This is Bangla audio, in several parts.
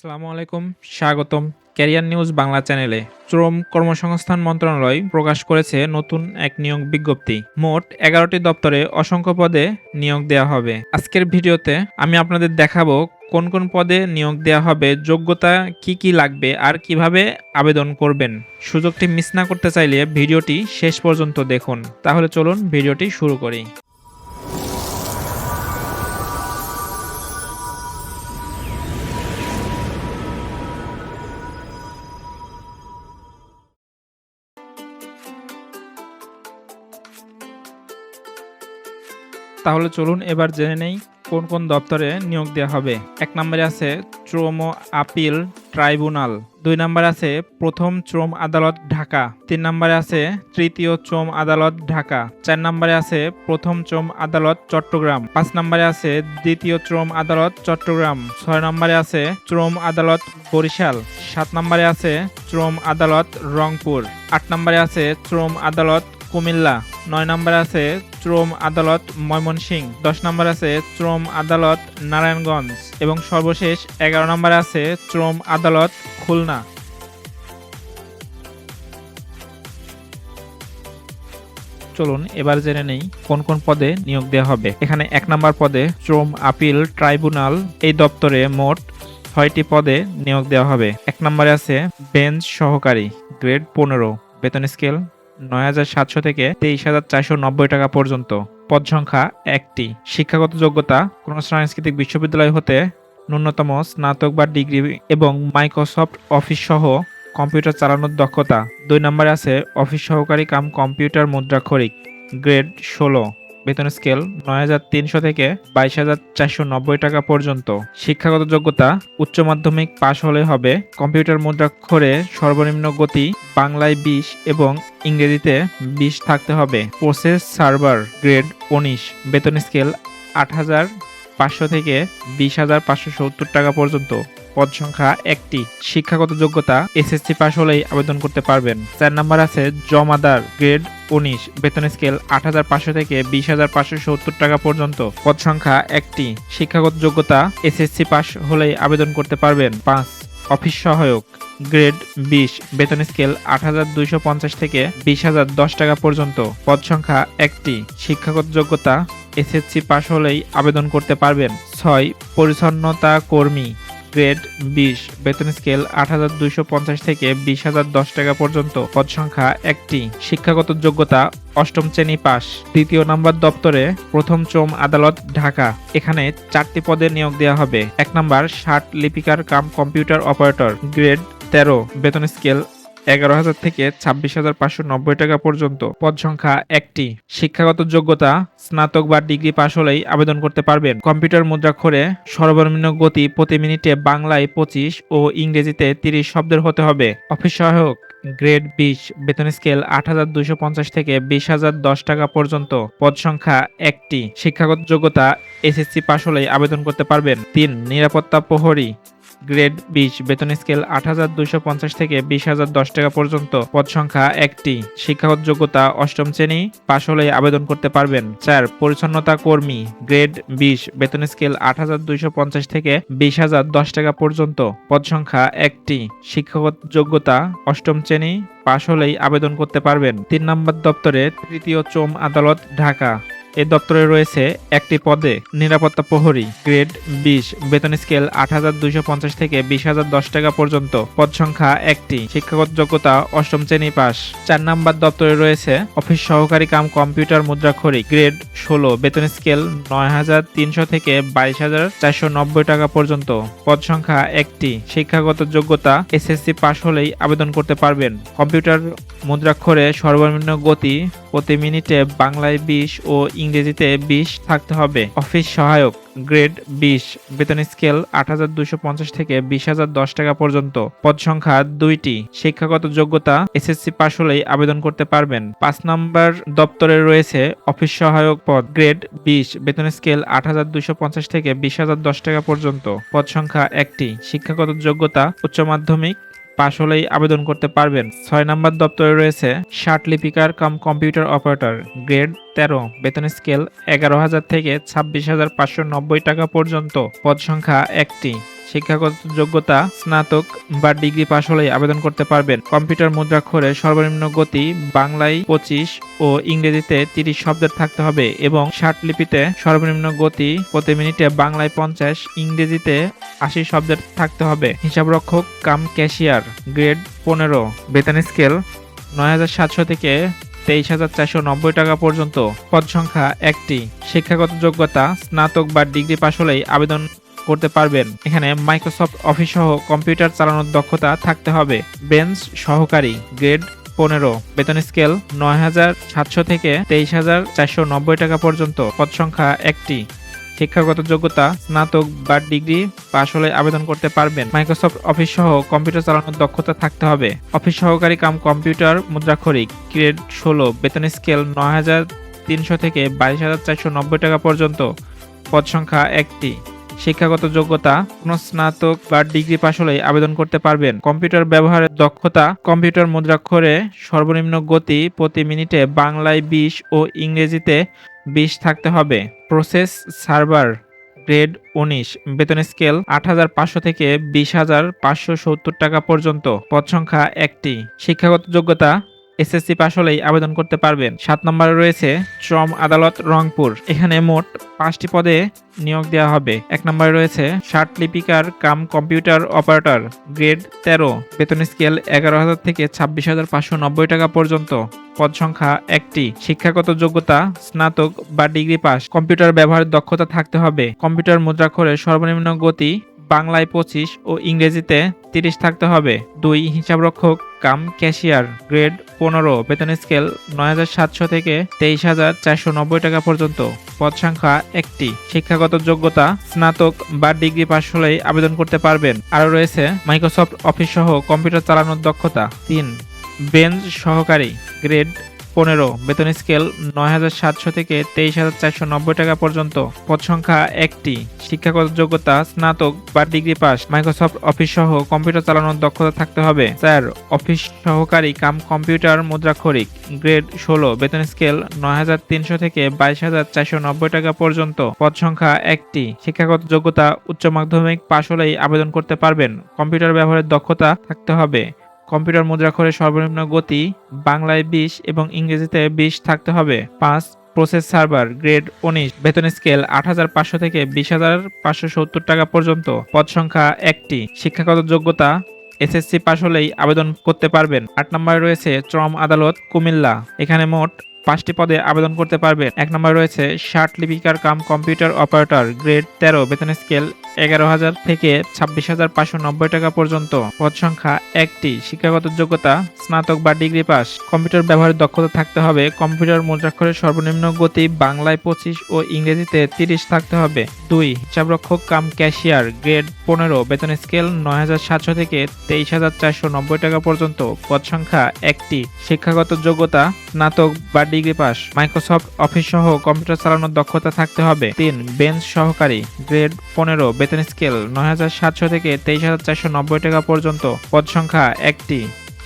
আসসালামু আলাইকুম, স্বাগতম ক্যারিয়ার নিউজ বাংলা চ্যানেলে। শ্রম কর্মসংস্থান মন্ত্রণালয় প্রকাশ করেছে নতুন এক নিয়োগ বিজ্ঞপ্তি। মোট এগারোটি দপ্তরে অসংখ্য পদে নিয়োগ দেওয়া হবে। আজকের ভিডিওতে আমি আপনাদের দেখাবো কোন কোন পদে নিয়োগ দেওয়া হবে, যোগ্যতা কি কি লাগবে, আর কীভাবে আবেদন করবেন। সুযোগটি মিস না করতে চাইলে ভিডিওটি শেষ পর্যন্ত দেখুন। তাহলে চলুন ভিডিওটি শুরু করি। তাহলে চলুন এবার জেনে নেই কোন কোন দপ্তরে নিয়োগ দেওয়া হবে। এক নম্বরে আছে শ্রম আপিল ট্রাইব্যুনাল, দুই নম্বরে আছে প্রথম শ্রম আদালত ঢাকা, তিন নম্বরে আছে তৃতীয় শ্রম আদালত ঢাকা, চার নম্বরে আছে প্রথম শ্রম আদালত চট্টগ্রাম, পাঁচ নম্বরে আছে দ্বিতীয় শ্রম আদালত চট্টগ্রাম, ছয় নম্বরে আছে শ্রম আদালত বরিশাল, সাত নম্বরে আছে শ্রম আদালত রংপুর, আট নম্বরে আছে শ্রম আদালত কুমিল্লা, নয় নম্বরে আছে শ্রম আদালত ময়মনসিংহ। দশ নম্বর আছে শ্রম আদালত নারায়ণগঞ্জ এবং সর্বশেষ এগারো নম্বরে আছে শ্রম আদালত খুলনা। চলুন এবার জেনে নেই কোন কোন পদে নিয়োগ দেওয়া হবে। এখানে এক নম্বর পদে শ্রম আপিল ট্রাইব্যুনাল, এই দপ্তরে মোট ছয়টি পদে নিয়োগ দেওয়া হবে। এক নম্বরে আছে বেঞ্চ সহকারী, গ্রেড পনেরো, বেতন স্কেল নয় হাজার সাতশো থেকে তেইশ হাজার চারশো নব্বই টাকা পর্যন্ত। পদ সংখ্যা একটি। শিক্ষাগত যোগ্যতা, কোন সাংস্কৃতিক বিশ্ববিদ্যালয় হতে ন্যূনতম স্নাতক বা ডিগ্রি এবং মাইক্রোসফট অফিস সহ কম্পিউটার চালানোর দক্ষতা। দুই নম্বরে আছে অফিস সহকারী কাম কম্পিউটার মুদ্রাক্ষরিক, গ্রেড ষোলো। বেতন স্কেল নয় হাজার তিনশো থেকে বাইশ হাজার চারশো নব্বই টাকা পর্যন্ত। শিক্ষাগত যোগ্যতা উচ্চ মাধ্যমিক পাশ হলে হবে কম্পিউটার মুদ্রাক্ষরে সর্বনিম্ন গতি বাংলায় বিশ এবং ইংরেজিতে বিশ থাকতে হবে। প্রসেস সার্ভার গ্রেড উনিশ। বেতন স্কেল আট হাজার পাঁচশো থেকে বিশ হাজার পাঁচশো সত্তর টাকা পর্যন্ত। পদ সংখ্যা একটি। শিক্ষাগত যোগ্যতা এসএসসি পাস হলেই আবেদন করতে পারবেন। চার নাম্বার আছে জমাদার গ্রেড উনিশ। বেতন স্কেল আট হাজার পাঁচশো থেকে বিশ হাজার পাঁচশো সত্তর টাকা পর্যন্ত। পদ সংখ্যা একটি। শিক্ষাগত যোগ্যতা এসএসসি পাস হলেই আবেদন করতে পারবেন। পাঁচ, অফিস সহায়ক গ্রেড বিশ। বেতন স্কেল আট হাজার দুইশো পঞ্চাশ থেকে বিশ হাজার দশ টাকা পর্যন্ত। পদ সংখ্যা একটি। শিক্ষাগত যোগ্যতা এসএসসি পাস হলেই আবেদন করতে পারবেন। ছয়, পরিচ্ছন্নতা কর্মী। গ্রেড বিশ। বেতন স্কেল আট হাজার দুইশো পঞ্চাশ থেকে বিশ হাজার দশ টাকা পর্যন্ত। পদ সংখ্যা একটি। শিক্ষাগত যোগ্যতা অষ্টম শ্রেণি পাস দ্বিতীয় নম্বর দপ্তরে প্রথম চোম আদালত ঢাকা। এখানে চারটি পদে নিয়োগ দেওয়া হবে। এক নম্বর ষাট লিপিকার কাম কম্পিউটার অপারেটর। গ্রেড তেরো। বেতন স্কেল এগারো হাজার থেকে ছাব্বিশ হাজার পাঁচশো নব্বই টাকা পর্যন্ত। পদ সংখ্যা একটি। শিক্ষাগত যোগ্যতা, স্নাতক বা ডিগ্রি পাশ হলেই আবেদন করতে পারবেন। কম্পিউটার মুদ্রাক্ষরে সর্বনিম্ন গতি প্রতি মিনিটে বাংলায় পঁচিশ ও ইংরেজিতে তিরিশ শব্দের হতে হবে। অফিস সহায়ক, গ্রেড বিশ, বেতন স্কেল আট হাজার দুইশো পঞ্চাশ থেকে বিশ হাজার দশ টাকা পর্যন্ত। পদ সংখ্যা একটি। শিক্ষাগত যোগ্যতা, এসএসসি পাশ হলেই আবেদন করতে পারবেন। তিন, নিরাপত্তা প্রহরী। গ্রেড বিশ, বেতন স্কেল আট হাজার দুইশো পঞ্চাশ থেকে বিশ হাজার দশ টাকা পর্যন্ত, পদ সংখ্যা একটি। শিক্ষাগত যোগ্যতা অষ্টম শ্রেণি, পাশ হলেই আবেদন করতে পারবেন। চার পরিচ্ছন্নতা কর্মী, গ্রেড বিশ, বেতন স্কেল আট হাজার দুইশো পঞ্চাশ থেকে বিশ হাজার দশ টাকা পর্যন্ত, পদ সংখ্যা একটি। শিক্ষাগত যোগ্যতা অষ্টম শ্রেণি, পাশ হলেই আবেদন করতে পারবেন। তিন নম্বর দপ্তরে তৃতীয় চোম আদালত, ঢাকা। এই দপ্তরে রয়েছে একটি পদে নিরাপত্তা প্রহরী গ্রেড বিশ, বেতন স্কেল আট হাজার দুইশো পঞ্চাশ থেকে বিশ হাজার দশ টাকা পর্যন্ত। পদ সংখ্যা একটি, শিক্ষাগত যোগ্যতা অষ্টম শ্রেণি পাস চার নাম্বার দপ্তরে রয়েছে অফিস সহকারী কাম কম্পিউটার মুদ্রাক্ষরী গ্রেড ষোলো, বেতন স্কেল নয় হাজার তিনশো থেকে বাইশ হাজার চারশো নব্বই টাকা পর্যন্ত। পদ সংখ্যা একটি, শিক্ষাগত যোগ্যতা এসএসসি পাস হলেই আবেদন করতে পারবেন। কম্পিউটার মুদ্রাক্ষরে সর্বনিম্ন গতি প্রতি মিনিটে বাংলায় বিশ ও ইংরেজিতে বিশ থাকতে হবে। অফিস সহায়ক, গ্রেড বিশ। বেতন স্কেল আট হাজার দুশো পঞ্চাশ থেকে বিশ হাজার দশ টাকা পর্যন্ত। পদ সংখ্যা দুইটি। শিক্ষাগত যোগ্যতা, এসএসসি পাস হলেই আবেদন করতে পারবেন। পাঁচ নম্বর দপ্তরে রয়েছে অফিস সহায়ক পদ, গ্রেড বিশ। বেতন স্কেল আট হাজার দুশো পঞ্চাশ থেকে বিশ হাজার দশ টাকা পর্যন্ত। পদ সংখ্যা একটি। শিক্ষাগত যোগ্যতা, উচ্চ মাধ্যমিক পাশ হলেই আবেদন করতে পারবেন। ছয় নম্বর দপ্তরে রয়েছে ষাট লিপিকার কাম কম্পিউটার অপারেটর। গ্রেড তেরো, বেতন স্কেল এগারো হাজার থেকে ছাব্বিশ হাজার পাঁচশো নব্বই টাকা পর্যন্ত। পদ সংখ্যা একটি। শিক্ষাগত যোগ্যতা, স্নাতক বা ডিগ্রি পাশ হলেই আবেদন করতে পারবেন। কম্পিউটার মুদ্রাক্ষরে সর্বনিম্ন গতি বাংলায় পঁচিশ ও ইংরেজিতে তিরিশ শব্দের থাকতে হবে এবং ষাট লিপিতে সর্বনিম্ন গতি প্রতি মিনিটে বাংলায় পঞ্চাশ, ইংরেজিতে আশি শব্দের থাকতে হবে। হিসাবরক্ষক কাম ক্যাশিয়ার, গ্রেড পনেরো। বেতন স্কেল নয় হাজার সাতশো থেকে তেইশ হাজার চারশো নব্বই টাকা পর্যন্ত। পদ সংখ্যা একটি। শিক্ষাগত যোগ্যতা, স্নাতক বা ডিগ্রি পাশ হলেই আবেদন করতে পারবেন। এখানে মাইক্রোসফট অফিস সহ কম্পিউটার চালানোর দক্ষতা থাকতে হবে। বেঞ্চ সহকারী গ্রেড পনেরো। বেতন স্কেল নয় হাজার সাতশো থেকে তেইশ হাজার চারশো নব্বই টাকা পর্যন্ত। পদ সংখ্যা একটি। শিক্ষাগত যোগ্যতা, স্নাতক বা ডিগ্রি পাশ হলে আবেদন করতে পারবেন। মাইক্রোসফট অফিস সহ কম্পিউটার চালানোর দক্ষতা থাকতে হবে। অফিস সহকারী কাম কম্পিউটার মুদ্রাক্ষরিক গ্রেড ষোলো। বেতন স্কেল নয় হাজার তিনশো থেকে বাইশ হাজার চারশো নব্বই টাকা পর্যন্ত। পদ সংখ্যা একটি। শিক্ষাগত যোগ্যতা, কোন স্নাতক বা ডিগ্রি পাশ হলেই আবেদন করতে পারবেন। কম্পিউটার ব্যবহারের দক্ষতা, কম্পিউটার মুদ্রাক্ষরে সর্বনিম্ন গতি প্রতি মিনিটে বাংলায় বিশ ও ইংরেজিতে বিশ থাকতে হবে। প্রসেস সার্ভার, গ্রেড উনিশ। বেতন স্কেল আট হাজার পাঁচশো থেকে বিশ হাজার পাঁচশো সত্তর টাকা পর্যন্ত। পদ সংখ্যা একটি। শিক্ষাগত যোগ্যতা এসএসসি পাশ হলেই আবেদন করতে পারবেন। সাত নম্বরে রয়েছে শ্রম আদালত রংপুর। এখানে মোট পাঁচটি পদে নিয়োগ দেওয়া হবে। এক নম্বরে রয়েছে ষাট লিপিকার কাম কম্পিউটার অপারেটর, গ্রেড তেরো, বেতন স্কেল এগারো হাজার থেকে ছাব্বিশ হাজার পাঁচশো নব্বই টাকা পর্যন্ত। পদ সংখ্যা একটি, শিক্ষাগত যোগ্যতা, স্নাতক বা ডিগ্রি পাস কম্পিউটার ব্যবহারের দক্ষতা থাকতে হবে। কম্পিউটার মুদ্রাক্ষরের সর্বনিম্ন গতি বাংলায় পঁচিশ ও ইংরেজিতে তিরিশ থাকতে হবে। দুই হিসাবরক্ষক কাম ক্যাশিয়ার গ্রেড পনেরো, বেতন স্কেল নয় হাজার সাতশো থেকে তেইশ হাজার চারশো নব্বই টাকা পর্যন্ত। পদ সংখ্যা একটি। শিক্ষাগত যোগ্যতা, স্নাতক বা ডিগ্রি পাশ হলেই আবেদন করতে পারবেন। আরও রয়েছে মাইক্রোসফট অফিস সহ কম্পিউটার চালানোর দক্ষতা। তিন, বেঞ্চ সহকারী, গ্রেড পনেরো। বেতন স্কেল নয় হাজার সাতশো থেকে তেইশ হাজার চারশো নব্বই টাকা পর্যন্ত। পদ সংখ্যা একটি। শিক্ষাগত যোগ্যতা, স্নাতক বা ডিগ্রি পাস। মাইক্রোসফট অফিস সহ কম্পিউটার চালানোর দক্ষতা থাকতে হবে। স্যার, অফিস সহকারী কাম কম্পিউটার মুদ্রাক্ষরিক। গ্রেড ষোলো। বেতন স্কেল নয় হাজার তিনশো থেকে বাইশ হাজার চারশো নব্বই টাকা পর্যন্ত। পদ সংখ্যা একটি। শিক্ষাগত যোগ্যতা, উচ্চ মাধ্যমিক পাশ হলেই আবেদন করতে পারবেন। কম্পিউটার ব্যবহারের দক্ষতা থাকতে হবে। কম্পিউটার মুদ্রাক্ষরের সর্বনিম্ন গতি বাংলায় বিশ এবং ইংরেজিতে বিশ থাকতে হবে। পাঁচ, প্রসেস সার্ভার, গ্রেড উনিশ, বেতন স্কেল আট হাজার পাঁচশো থেকে বিশ হাজার পাঁচশো সত্তর টাকা পর্যন্ত। পদ সংখ্যা একটি, শিক্ষাগত যোগ্যতা, এসএসসি পাশ হলেই আবেদন করতে পারবেন। আট নম্বরে রয়েছে শ্রম আদালত, কুমিল্লা। এখানে মোট পাঁচটি পদে আবেদন করতে পারবেন। এক নম্বরে রয়েছে ষাট লিপিকার কাম কম্পিউটার অপারেটর, গ্রেড তেরো, বেতন স্কেল এগারো হাজার থেকে ছাব্বিশ হাজার পাঁচশো নব্বই টাকা পর্যন্ত। পদ সংখ্যা একটি। শিক্ষাগত যোগ্যতা, স্নাতক বা ডিগ্রি পাস। কম্পিউটার ব্যবহারের দক্ষতা থাকতে হবে। কম্পিউটার মুদ্রাক্ষরের সর্বনিম্ন গতি বাংলায় পঁচিশ ও ইংরেজিতে তিরিশ থাকতে হবে। দুই, হিসাবরক্ষক কাম ক্যাশিয়ার, গ্রেড পনেরো, বেতন স্কেল নয় হাজার সাতশো থেকে তেইশ হাজার চারশো নব্বই টাকা পর্যন্ত। পদ সংখ্যা একটি। শিক্ষাগত যোগ্যতা, স্নাতক বা ডিগ্রি পাস। মাইক্রোসফট অফিস সহ কম্পিউটার চালানোর দক্ষতা থাকতে হবে। তিন, বেঞ্চ সহকারী, গ্রেড পনেরো বেতন স্কেল নয় হাজার সাতশো থেকে তেইশ হাজার চারশো নব্বই টাকা পর্যন্ত। পদ সংখ্যা একটি।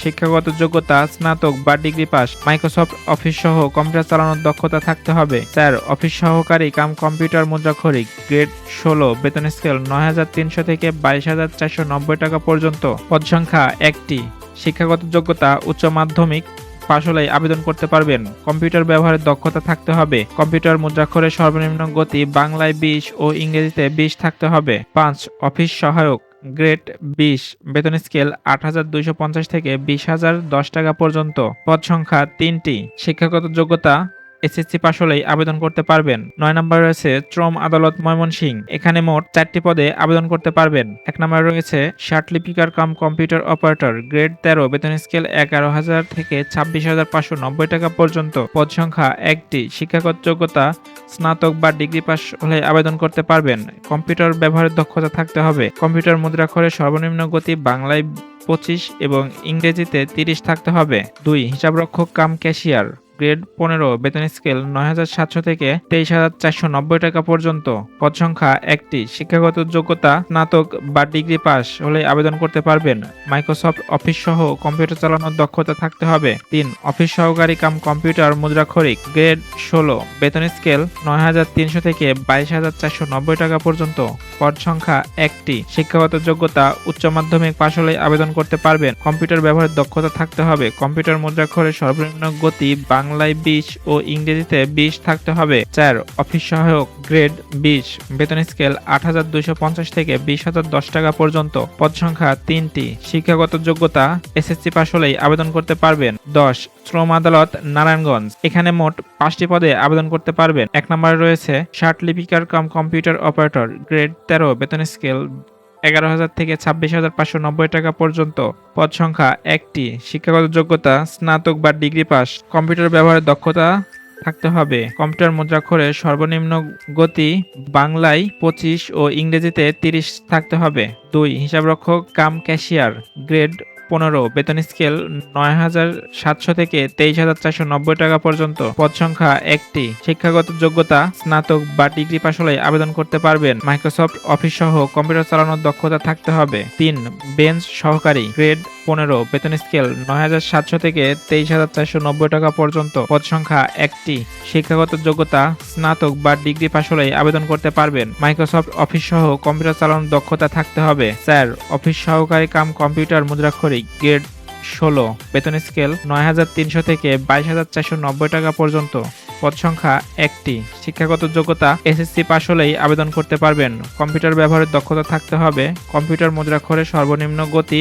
শিক্ষাগত যোগ্যতা, স্নাতক বা ডিগ্রি পাস, মাইক্রোসফট অফিস সহ কম্পিউটার চালানোর দক্ষতা থাকতে হবে। স্যার, অফিস সহকারী কাম কম্পিউটার মুদ্রাক্ষরিক গ্রেড ষোলো, বেতন স্কেল নয় হাজার তিনশো থেকে বাইশ হাজার চারশো নব্বই টাকা পর্যন্ত। পদ সংখ্যা একটি। শিক্ষাগত যোগ্যতা, উচ্চ মাধ্যমিক পাশ হলেই আবেদন করতে পারবেন। কম্পিউটার ব্যবহারের দক্ষতা থাকতে হবে। কম্পিউটার মুদ্রাক্ষরের সর্বনিম্ন গতি বাংলায় বিশ ও ইংরেজিতে বিশ থাকতে হবে। পাঁচ, অফিস সহায়ক, গ্রেড বিশ, বেতন স্কেল আট হাজার দুইশো পঞ্চাশ থেকে বিশ হাজার দশ টাকা পর্যন্ত। পদ সংখ্যা তিনটি, শিক্ষাগত যোগ্যতা এসএসসি পাশ হলেই আবেদন করতে পারবেন। নয় নম্বর রয়েছে শ্রম আদালত ময়মনসিং এখানে মোট চারটি পদে আবেদন করতে পারবেন। এক নম্বরে রয়েছে ষাট লিপিকার কাম কম্পিউটার অপারেটর গ্রেড তেরো, বেতন স্কেল এগারো হাজার থেকে ছাব্বিশ হাজার পাঁচশো নব্বই টাকা পর্যন্ত। পদ সংখ্যা একটি, শিক্ষাগত যোগ্যতা, স্নাতক বা ডিগ্রি পাস হলে আবেদন করতে পারবেন। কম্পিউটার ব্যবহারের দক্ষতা থাকতে হবে। কম্পিউটার মুদ্রাক্ষরের সর্বনিম্ন গতি বাংলায় পঁচিশ এবং ইংরেজিতে তিরিশ থাকতে হবে। দুই, হিসাবরক্ষক কাম ক্যাশিয়ার। গ্রেড পনেরো, বেতন স্কেল নয় হাজার সাতশো থেকে তেইশ হাজার চারশো নব্বই টাকা পর্যন্ত। পদ সংখ্যা একটি, শিক্ষাগত যোগ্যতা, স্নাতক বা ডিগ্রি পাস হলে আবেদন করতে পারবেন। মাইক্রোসফট অফিস সহ কম্পিউটার চালানোর দক্ষতা থাকতে হবে। তিন, অফিস সহকারী কাম কম্পিউটার মুদ্রাক্ষরিক, গ্রেড ষোলো, বেতন স্কেল নয় হাজার তিনশো থেকে বাইশ হাজার চারশো নব্বই টাকা পর্যন্ত। পদ সংখ্যা একটি, শিক্ষাগত যোগ্যতা, উচ্চ মাধ্যমিক পাশ হলে আবেদন করতে পারবেন। কম্পিউটার ব্যবহারের দক্ষতা থাকতে হবে। কম্পিউটার মুদ্রাক্ষরের সর্বনিম্ন গতি বাংলায় বিশ ও ইংরেজিতে বিশ থাকতে হবে। চার, অফিস সহায়ক, গ্রেড বিশ। বেতন স্কেল আট হাজার দুইশো পঞ্চাশ থেকে বিশ হাজার দশ টাকা পর্যন্ত। পদ সংখ্যা তিনটি। শিক্ষাগত যোগ্যতা এসএসসি পাশ হলেই আবেদন করতে পারবেন। দশ, শ্রম আদালত, নারায়ণগঞ্জ। এখানে মোট পাঁচটি পদে আবেদন করতে পারবেন। এক নম্বরে রয়েছে শার্ট লিপিকার কাম কম্পিউটার অপারেটর। গ্রেড তেরো, বেতন স্কেল এগারো হাজার থেকে ছাব্বিশ হাজার পাঁচশো নব্বই টাকা পর্যন্ত। পদ সংখ্যা একটি। শিক্ষাগত যোগ্যতা, স্নাতক বা ডিগ্রি পাস। কম্পিউটার ব্যবহারের দক্ষতা থাকতে হবে। কম্পিউটার মুদ্রাক্ষরের সর্বনিম্ন গতি বাংলায় পঁচিশ ও ইংরেজিতে তিরিশ থাকতে হবে। দুই, হিসাবরক্ষক, কাম ক্যাশিয়ার, গ্রেড পনেরো, বেতন স্কেল নয় হাজার সাতশো থেকে তেইশ হাজার চারশো নব্বই টাকা পর্যন্ত। পদ সংখ্যা একটি। শিক্ষাগত যোগ্যতা, স্নাতক বা ডিগ্রি পাশ হলে আবেদন করতে পারবেন। মাইক্রোসফট অফিস সহ কম্পিউটার চালানোর দক্ষতা থাকতে হবে। তিন, বেঞ্চ সহকারী। গ্রেড পনেরো, বেতন স্কেল নয় হাজার সাতশো থেকে তেইশ হাজার চারশো নব্বই টাকা পর্যন্ত। পদ সংখ্যা একটি। শিক্ষাগত যোগ্যতা, স্নাতক বা ডিগ্রি পাশ হলেই আবেদন করতে পারবেন। মাইক্রোসফট অফিস সহ কম্পিউটার চালানোর দক্ষতা থাকতে হবে। স্যার, অফিস সহকারী কাম কম্পিউটার মুদ্রাক্ষরিক, গ্রেড ষোলো, বেতন স্কেল নয় হাজার তিনশো থেকে বাইশ হাজার চারশো নব্বই টাকা পর্যন্ত। পদ সংখ্যা একটি। শিক্ষাগত যোগ্যতা, এসএসসি পাশ হলেই আবেদন করতে পারবেন। কম্পিউটার ব্যবহারের দক্ষতা থাকতে হবে। কম্পিউটার মুদ্রাক্ষরে সর্বনিম্ন গতি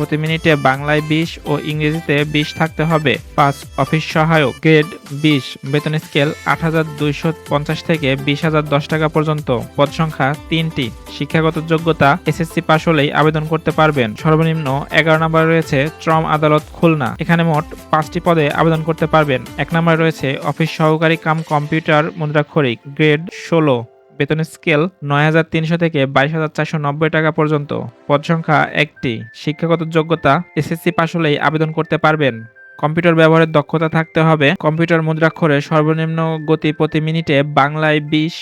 প্রতি মিনিটে বাংলায় বিশ ও ইংরেজিতে বিশ থাকতে হবে। পাঁচ অফিস সহায়ক, গ্রেড বিশ, বেতন স্কেল আট হাজার দুইশো পঞ্চাশ থেকে বিশ হাজার দশ টাকা পর্যন্ত। পদ সংখ্যা তিনটি। শিক্ষাগত যোগ্যতা, এসএসসি পাশ হলেই আবেদন করতে পারবেন। সর্বনিম্ন এগারো নম্বরে রয়েছে ট্রম আদালত খুলনা। এখানে মোট পাঁচটি পদে আবেদন করতে পারবেন। এক নম্বরে রয়েছে অফিস সহকারী কাম কম্পিউটার মুদ্রাক্ষরিক, গ্রেড ষোলো। বেতন স্কেল নয় হাজার তিনশো থেকে বাইশ হাজার চারশো নব্বই টাকা পর্যন্ত। পদ সংখ্যা একটি। শিক্ষাগত যোগ্যতা, এসএসসি পাশ হলেই আবেদন করতে পারবেন। কম্পিউটার ব্যবহারের দক্ষতা থাকতে হবে। কম্পিউটার মুদ্রাক্ষরে সর্বনিম্ন গতি প্রতি মিনিটে বাংলায় বিশ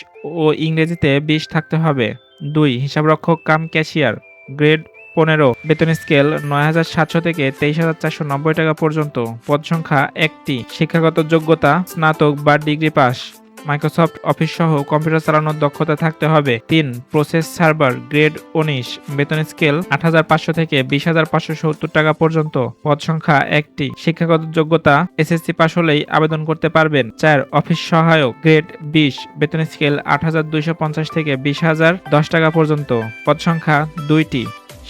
ও ইংরেজিতে বিশ থাকতে হবে। দুই, হিসাবরক্ষক কাম ক্যাশিয়ার। গ্রেড পনেরো, বেতন স্কেল নয় হাজার সাতশো থেকে তেইশ হাজার চারশো নব্বই টাকা পর্যন্ত। পদ সংখ্যা একটি। শিক্ষাগত যোগ্যতা, স্নাতক বা ডিগ্রি পাস মাইক্রোসফট অফিস সহ কম্পিউটার চালানোর দক্ষতা থাকতে হবে। তিন, প্রসেস সার্ভার গ্রেড উনিশ, বেতন স্কেল আট হাজার পাঁচশো থেকে বিশ হাজার পাঁচশো সত্তর টাকা পর্যন্ত। পদ সংখ্যা একটি, শিক্ষাগত যোগ্যতা এসএসসি পাস হলেই আবেদন করতে পারবেন। চার, অফিস সহায়ক গ্রেড বিশ, বেতন স্কেল আট হাজার দুইশো পঞ্চাশ থেকে বিশ হাজার দশ টাকা পর্যন্ত। পদ সংখ্যা দুইটি,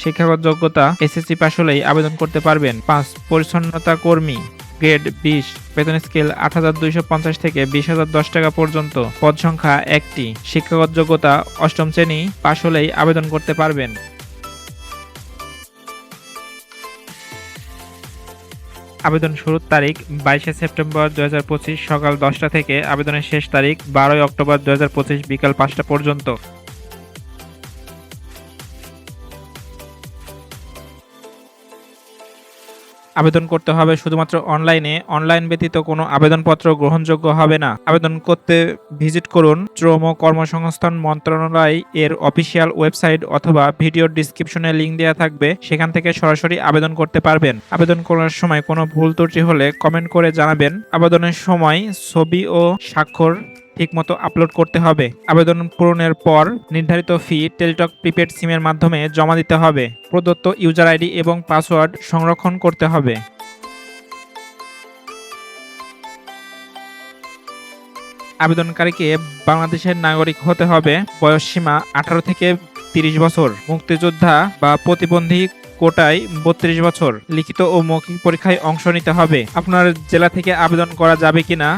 শিক্ষাগত যোগ্যতা এসএসসি পাস হলেই আবেদন করতে পারবেন। পাঁচ, পরিচ্ছন্নতা কর্মী। গ্রেড বিশ। বেতন স্কেল আট হাজার দুইশো পঞ্চাশ থেকে বিশ হাজার দশ টাকা পর্যন্ত। পদ সংখ্যা একটি। শিক্ষাগত যোগ্যতা অষ্টম শ্রেণি। পাশ হলেই আবেদন করতে পারবেন। আবেদন শুরুর তারিখ বাইশে সেপ্টেম্বর দু পঁচিশ সকাল দশটা থেকে আবেদনের শেষ তারিখ বারোই অক্টোবর দু পঁচিশ বিকাল পাঁচটা পর্যন্ত। আবেদন করতে হবে। শুধুমাত্র অনলাইনে, অনলাইন ব্যতীত কোনো আবেদনপত্র গ্রহণযোগ্য হবে না। আবেদন করতে ভিজিট করুন শ্রম কর্মসংস্থান মন্ত্রণালয় এর অফিসিয়াল ওয়েবসাইট অথবা ভিডিওর ডিসক্রিপশনে লিংক দেওয়া থাকবে। সেখান থেকে সরাসরি আবেদন করতে পারবেন। আবেদন করার সময় কোনো ভুল ত্রুটি হলে কমেন্ট করে জানাবেন। আবেদনের সময় ছবি ও স্বাক্ষর ঠিকমতো আপলোড করতে হবে। আবেদন পূরণের পর নির্ধারিত ফি টেলিটক প্রিপেড সিমের মাধ্যমে জমা দিতে হবে। প্রদত্ত ইউজার আইডি এবং পাসওয়ার্ড সংরক্ষণ করতে হবে। আবেদনকারীকে বাংলাদেশের নাগরিক হতে হবে বয়সসীমা আঠারো থেকে তিরিশ বছর। মুক্তিযোদ্ধা বা প্রতিবন্ধী কোটায় বত্রিশ বছর। লিখিত ও মৌখিক পরীক্ষায় অংশ নিতে হবে। আপনার জেলা থেকে আবেদন করা যাবে কিনা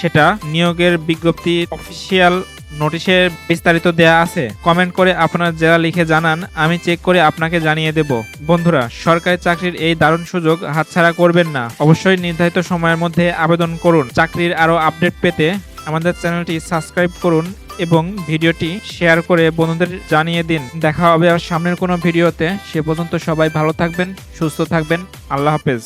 সেটা নিয়োগের বিজ্ঞপ্তি অফিসিয়াল নোটিশে বিস্তারিত দেয়া আছে। কমেন্ট করে আপনার জেলা লিখে জানান, আমি চেক করে আপনাকে জানিয়ে দেব। বন্ধুরা, সরকারি চাকরির এই দারুণ সুযোগ হাতছাড়া করবেন না। অবশ্যই নির্ধারিত সময়ের মধ্যে আবেদন করুন। চাকরির আরও আপডেট পেতে আমাদের চ্যানেলটি সাবস্ক্রাইব করুন এবং ভিডিওটি শেয়ার করে বন্ধুদের জানিয়ে দিন। দেখা হবে আর সামনের কোনো ভিডিওতে। সে পর্যন্ত সবাই ভালো থাকবেন, সুস্থ থাকবেন। আল্লাহ হাফেজ।